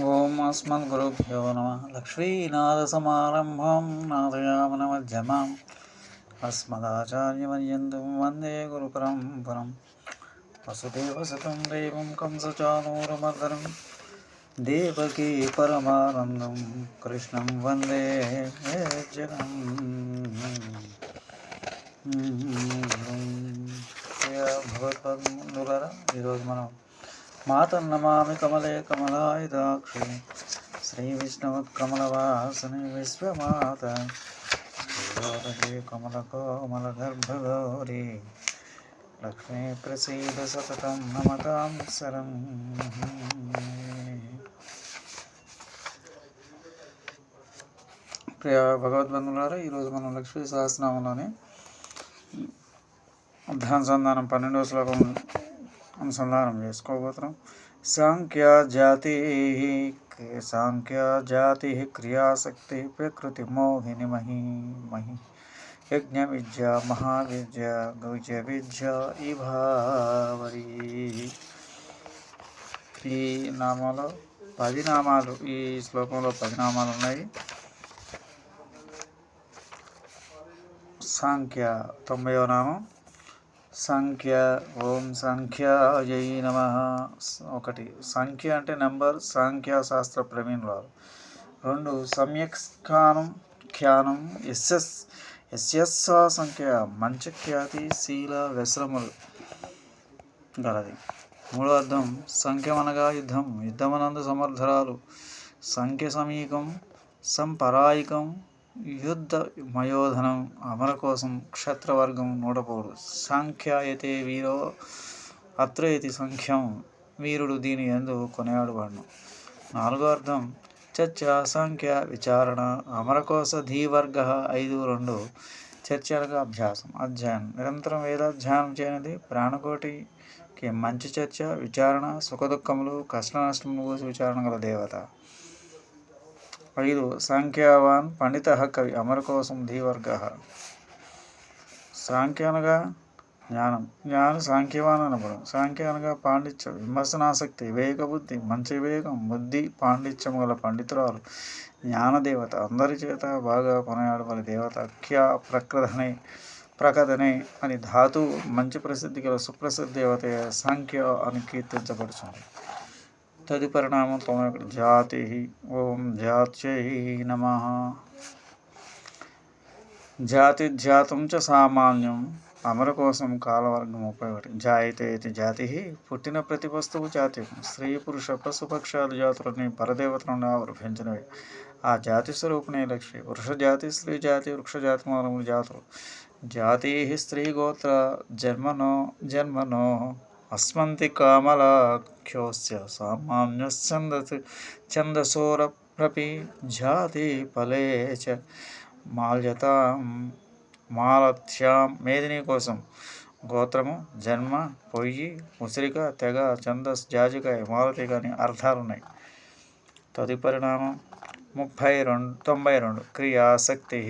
ఓం అస్మద్ గురుభ్యో నమ. లక్ష్మీనాథసమారంభం నాదయామనమధ్యమాం అస్మదాచార్యమర్యంతం వందే గురు గురుపరంపరం వసుదేవసుతం దేవం కంసచానూరమర్దనం. దేవకీ పరమానందం. కృష్ణం వందే జగం భగవద్బంధులరా ఈరోజు మనం మాతన్నమామి కమలే కమలాయుధాక్షి శ్రీ విష్ణుకమలవాసని విశ్వమాత. కమల కోమల గర్భగౌరి. లక్ష్మీ ప్రసీద సతతం నమతాం సరం ప్రియ భగవద్బంధువులారా ఈరోజు మనం లక్ష్మీ సహస్రనామంలోని అర్ధానుసంధానం పన్నెండవ శ్లోకం అనుసంధానం చేసుకోబోతున్నాం. సాంఖ్య జాతి సాంఖ్య జాతి క్రియాశక్తి ప్రకృతి మోహిని మహి మహి యజ్ఞ విద్య మహావిద్య గౌజ విద్య ఇభావరి. ఈ నామాలో పది నామాలు ఈ శ్లోకంలో పది నామాలు ఉన్నాయి. సాంఖ్య తొంభైవ నామం సంఖ్య ఓం సంఖ్యాయై నమ. ఒకటి సంఖ్య అంటే నెంబర్ సాంఖ్యశాస్త్ర ప్రవీణ్ వారు రెండు సమ్యక్ ఖ్యానం ఖ్యానం ఎస్ఎస్ ఎస్ఎస్ఆ సంఖ్య మంచి ఖ్యాతి శీల వ్యసనములు గలది. మూడో అర్థం సంఖ్యమనగా యుద్ధం యుద్ధమనందు సమర్థరాలు. సంఖ్య సమీకం సంపరాయికం యుద్ధ మయోధనం అమర కోసం క్షత్రవర్గం నూడపోడు సాంఖ్యాయతే వీరో అత్రయతి సంఖ్యం. వీరుడు దీని ఎందు కొనియాడబడను. నాలుగో అర్థం. చర్చ అసంఖ్య విచారణ అమరకోశ ధీవర్గ ఐదు రెండు. చర్చ అనగా అభ్యాసం. అధ్యయనం. నిరంతరం వేదాధ్యయనం చేయనిది ప్రాణకోటికి మంచి చర్చ విచారణ సుఖదుఖములు కష్ట నష్టములు గురించి విచారణ గల దేవత. ఐదు సాంఖ్యవాన్ పండిత కవి అమర కోసం ధీవర్గ సాంఖ్య అనగా జ్ఞానం. జ్ఞానం సాంఖ్యవాన్ అనబడం సాంఖ్య అనగా పాండిత్యం. విమర్శనాసక్తి వివేక బుద్ధి మంచి వివేకం బుద్ధి పాండిత్యం గల పండితురాలు. జ్ఞానదేవత. అందరి చేత బాగా కొనయాడబడి దేవత. అఖ్య ప్రకృతనే ప్రకథనే అని ధాతు మంచి ప్రసిద్ధి గల సుప్రసిద్ధ దేవత సాంఖ్య అని కీర్తించబడుతుంది తది నామం ఒకటి జాతి. ఓం జాత్యై నమ. జాతి జాతం చ సామాన్యం. అమర కోసం కాలవర్గం ముప్పై ఒకటి జాయితే ఇది జాతి. పుట్టిన ప్రతి వస్తువు జాతి. స్త్రీ పురుష పశుపక్షాలు జాతులని పరదేవతలను ఆవిర్భించినవి ఆ జాతి స్వరూపిణి లక్ష్మి. పురుష జాతి స్త్రీ జాతి వృక్ష జాతి మూలములు జాతులు. జాతి స్త్రీ గోత్ర జన్మనో జన్మనో అస్మంతి కామలాఖ్యోస్య సామాన్యఛందస్ ఛందసోరప్రపి జాతి ఫలే చ మాల్యతాం మాలత్యాం మేదిని కోసం గోత్రము జన్మ పొయ్యి ముసిరిక తెగ ఛందస్ జాజికాయ మాలతి కానీ అర్థాలు ఉన్నాయి ముప్పై రెండు తొంభై రెండు క్రియాసక్తి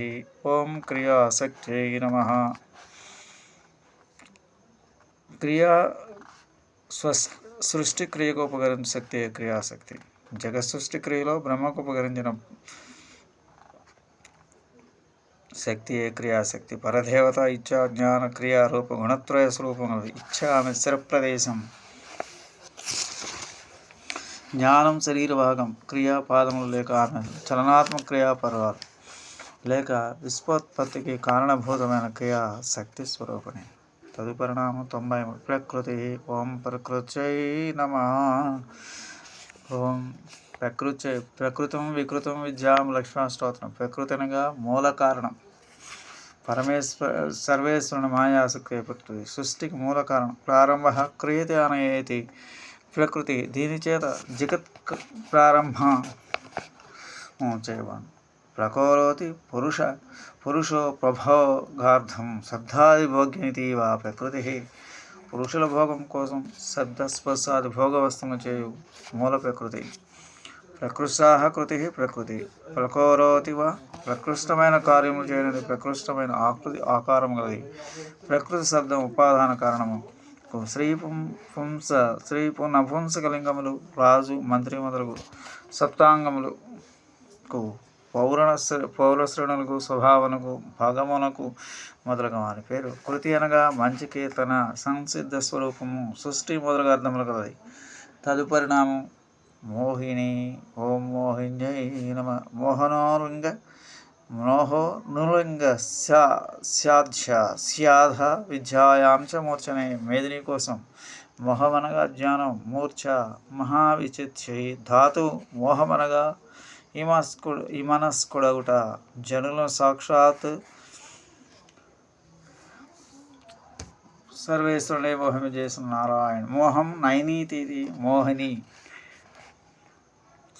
ఓం క్రియాసక్తి నమ క్రియా స్వస్ సృష్టి క్రియకు ఉపకరించిన శక్తి క్రియాశక్తి. జగత్ సృష్టి క్రియలో బ్రహ్మకు ఉపకరించిన శక్తి ఏ క్రియాశక్తి. పరదేవత ఇచ్చా జ్ఞాన క్రియా రూప గుణత్రయ స్వరూపం ఇచ్చా ఆమె స్థిరప్రదేశం జ్ఞానం శరీర భాగం క్రియా పాదములు లేక ఆమె చలనాత్మక క్రియా పర్వాలు లేక విశ్వోత్పత్తికి కారణభూతమైన క్రియా శక్తి స్వరూపిణి. తదుపరిణామం తొంభై ప్రకృతి ఓం ప్రకృత్యై నమ. ఓం ప్రకృతి ప్రకృతం వికృతం విద్యాం లక్ష్మణస్తోత్రం ప్రకృతి అనగా మూల కారణం. పరమేశ్వర సర్వేశ్వరుని మాయాసక్తి ప్రకృతి సృష్టికి మూల కారణం. ప్రారంభ క్రియతే అనయేతి ప్రకృతి దీని చేత జగత్ ప్రారంభ. చేయబడి ప్రకోరోతి పురుష పురుషో ప్రభోగార్థం శబ్దాదిభోగ్యమితి వా ప్రకృతి పురుషుల భోగం కోసం శబ్దస్పర్శాది భోగవస్తువులు చేయు మూల ప్రకృతి। ప్రకృష్టాహ కృతి ప్రకృతి। ప్రకోరోతి వా ప్రకృష్టమైన కార్యము చేయనిది ప్రకృష్టమైన ఆకృతి ఆకారం గలది। ప్రకృతి శబ్దం ఉపాదాన కారణము. శ్రీ పుం- పుంస శ్రీ పునపుంసకలింగములు రాజు మంత్రి మొదలగు సప్తాంగములకు పౌరణ పౌరశ్రేణులకు స్వభావనకు భాగమునకు మొదలగు వారి పేరు. కృతి అనగా మంచి కీర్తన సంసిద్ధ స్వరూపము సృష్టి మొదలగు అర్థములు కలది. తదుపరి నామం మోహిని. ఓం మోహిన్యై నమ మోహనోలింగ మోహో నృలింగ స్యా స్యాధ్య స్యాధ విద్యాయాం చ మూర్ఛనే మేదిని కోసం మోహమనగా జ్ఞానం మూర్ఛ మహావిచిత్యై ధాతు మోహమనగా ఇమస్కు ఇమనస్కుడగుట జనులను సాక్షాత్ సర్వేశ్వరుడే మోహము చేసిన నారాయణ. మోహం నైనీతి మోహిని.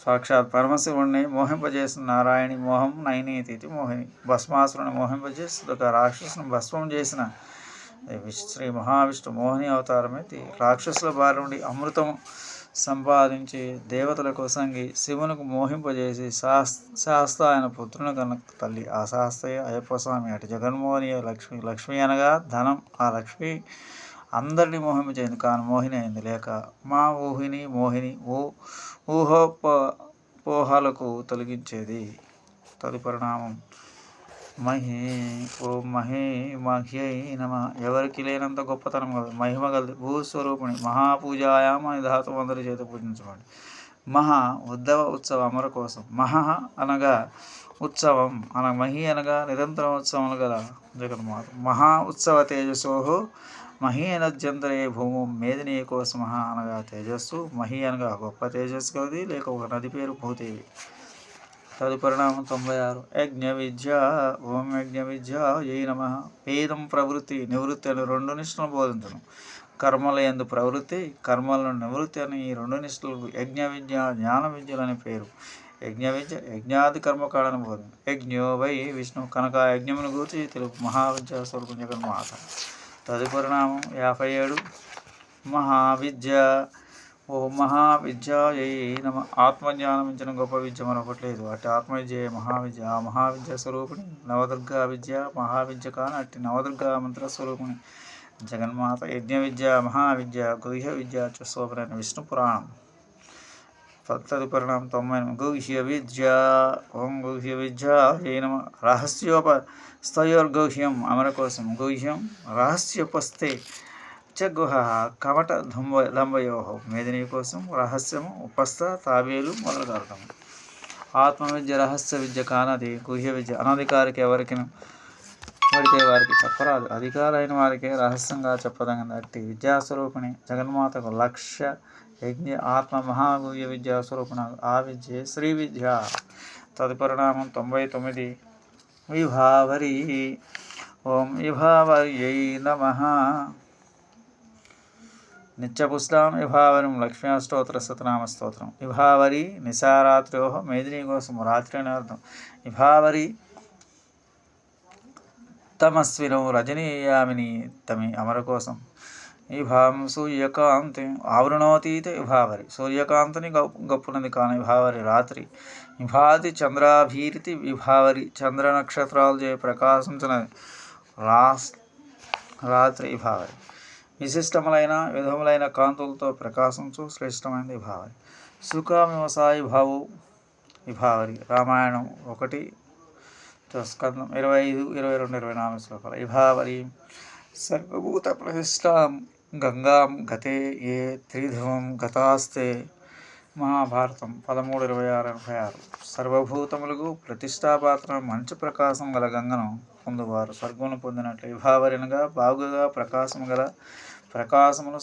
సాక్షాత్ పరమశివుణ్ణి మోహింపజేసిన నారాయణి మోహం నైనీతి మోహిని. భస్మాసురుని మోహింపజేసి ఒక రాక్షసుని భస్మం చేసిన శ్రీ మహావిష్ణు మోహిని అవతారమైతే రాక్షసుల బారి నుండి అమృతం సంపాదించి దేవతల కోసంగి శివునికి మోహింపజేసి శాస్ శాస్త ఆయన పుత్రుని కనుక తల్లి. ఆ శాస్తయ్య అయ్యప్ప స్వామి అటు జగన్మోహిని లక్ష్మి లక్ష్మి అనగా ధనం. ఆ లక్ష్మి అందరినీ మోహింపజేయింది కానీ మోహిని అయింది లేక మా ఊహిని మోహిని ఊ ఊహోప పోహాలకు తొలగించేది. తదుపరి పరిణామం మహి ఓ మహి మహ్యై నమ. ఎవరికి లేనంత గొప్పతనం కదా మహిమ కలదు భూస్వరూపిణి మహాపూజాయామ అని ధాతు అందరి చేత పూజించబడి. మహా ఉద్ధవ ఉత్సవ అమర కోసం. మహా అనగా ఉత్సవం అన మహి అనగా నిరంతరం ఉత్సవం గల జగన్మాత. మహా ఉత్సవ తేజసోహో మహి అనజ్యంతరే భూము మేదిని కోసం మహా అనగా తేజస్సు. మహి అనగా గొప్ప తేజస్సు కలది లేక ఒక నది పేరు భూదేవి. తదుపరిణామం తొంభై ఆరు యజ్ఞ విద్య ఓం యజ్ఞ విద్య ఏ నమ. వేదం ప్రవృత్తి నివృత్తి అని రెండు నిష్ఠలను బోధించడం. కర్మల ఎందు ప్రవృత్తి కర్మలను నివృత్తి అని ఈ రెండు నిష్ఠలకు యజ్ఞ విద్య జ్ఞాన విద్యలు అనే పేరు. యజ్ఞ విద్య యజ్ఞాది కర్మకాడని బోధన యజ్ఞో వై విష్ణు కనుక యజ్ఞమును గూర్చి తెలుపు మహావిద్య స్వరూపం జగన్మాత. తదుపరిణామం యాభై ఏడు. మహావిద్య. ఓ మహావిద్యాయై నమ. ఆత్మజ్ఞానం ఇచ్చిన గొప్ప విద్య మరొకటి లేదు అటు ఆత్మవిద్య మహావిద్య. ఆ మహావిద్య స్వరూపిణి. నవదుర్గా విద్య మహావిద్య కాని అట్టి నవదుర్గా మంత్ర స్వరూపిణి. జగన్మాత యజ్ఞ విద్య మహావిద్య గృహ్య విద్య చ విష్ణు పురాణం. తదుపరిణామం తొంభై గౌహ్య విద్య. ఓం గౌహ్య విద్య ఏ నమ. రహస్యోప స్థయోర్గుహ్యం అమర కోసం గౌహ్యం రహస్యోపస్తే చ గుహ కవట ధుంబ లంబయో మేదిని కోసం రహస్యము ఉపస్థ తాబేలు మొదలగు అర్థము ఆత్మ విద్య రహస్య విద్య కానది గుహ్య విద్య అనధికారికి ఎవరికి పడితే వారికి చెప్పరాదు. అధికారైన వారికే రహస్యంగా చెప్పదగిన అట్టి విద్యాస్వరూపిణి జగన్మాతకు లక్ష్య యజ్ఞ ఆత్మ మహాగుహ్య విద్యాస్వరూపిణ ఆ విద్య శ్రీ విద్య. తదుపరిణామం తొంభై తొమ్మిది. విభావరి ఓం విభావర్యై నమ. నిత్యపుష్లాం విభావరం లక్ష్మీ సతనామ స్తోత్రం విభావరి నిశారాత్ర్యో మేదిని కోసం రాత్రి అని అర్థం. విభావరి తమస్వినం రజనీయామిని తమి అమర కోసం. విభావం సూర్యకాంతి ఆవృణోతీత విభావరి. సూర్యకాంతిని గప్ గప్పునది కాని విభావరి రాత్రి. విభాతి చంద్రాభీరితి విభావరి చంద్ర నక్షత్రాలు చే ప్రకాశించినది. రాస్ రాత్రి విభావరి. విశిష్టములైన విధములైన కాంతులతో ప్రకాశించు శ్రేష్టమైనది విభావరి సుఖామివసాయి భావు విభావరి రామాయణం ఒకటి స్కందం ఇరవై ఐదు ఇరవై రెండు ఇరవై నాలుగు శ్లోకాలు విభావరి సర్వభూత ప్రతిష్టాం గంగాం గతే ఏ త్రిధువం గతాస్తే మహాభారతం పదమూడు ఇరవై ఆరు ఎనభై ఆరు. సర్వభూతములకు ప్రతిష్టాపాత్ర మంచి ప్రకాశం గల గంగను పొందువారు. స్వర్గమును పొందినట్లు విభావరినగా బాగుగా ప్రకాశం గల ప్రకాశమును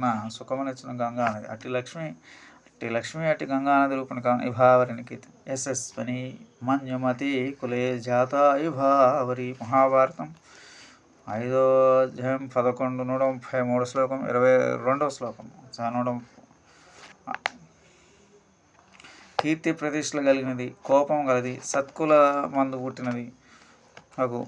నా సుఖమునిచ్చిన గంగా అనేది అట్టి లక్ష్మి అట్టి లక్ష్మి అట్టి గంగా నది రూపణ కాని విభావరినికి యశస్వని మన్యుమతి కులే జాత విభావరి. మహాభారతం ఐదో అధ్యాయం పదకొండు నూట ముప్పై మూడు శ్లోకం ఇరవై రెండవ శ్లోకం. నూట కీర్తి ప్రతిష్టలు కలిగినది కోపం గలది సత్కుల మందు పుట్టినది. నాకు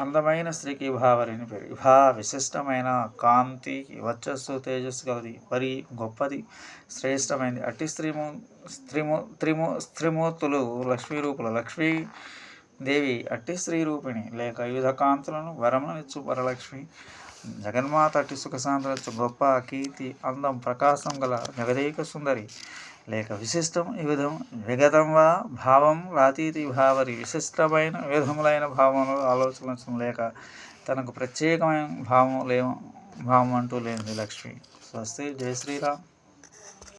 అందమైన స్త్రీకి భావరిని పేరు విభా విశిష్టమైన కాంతి వచ్చస్సు తేజస్సు గలది. వరి గొప్పది శ్రేష్టమైనది. అట్టి స్త్రీము స్త్రీము త్రిము స్త్రీమూర్తులు లక్ష్మీ రూపులు. లక్ష్మీ దేవి అట్టి స్త్రీ రూపిణి. లేక వివిధ కాంతులను వరములను ఇచ్చు వరలక్ష్మి. జగన్మాత అట్టి సుఖశాంతరచ గొప్ప కీర్తి అందం ప్రకాశం గల జగదేక సుందరి. లేక విశిష్టం ఈ విధం విగతం వా భావం రాతీతి భావరి విశిష్టమైన విధములైన భావములు ఆలోచన లేక తనకు ప్రత్యేకమైన భావం లే భావం అంటూ లేనిది లక్ష్మి. స్వస్తి జయ శ్రీరామ్.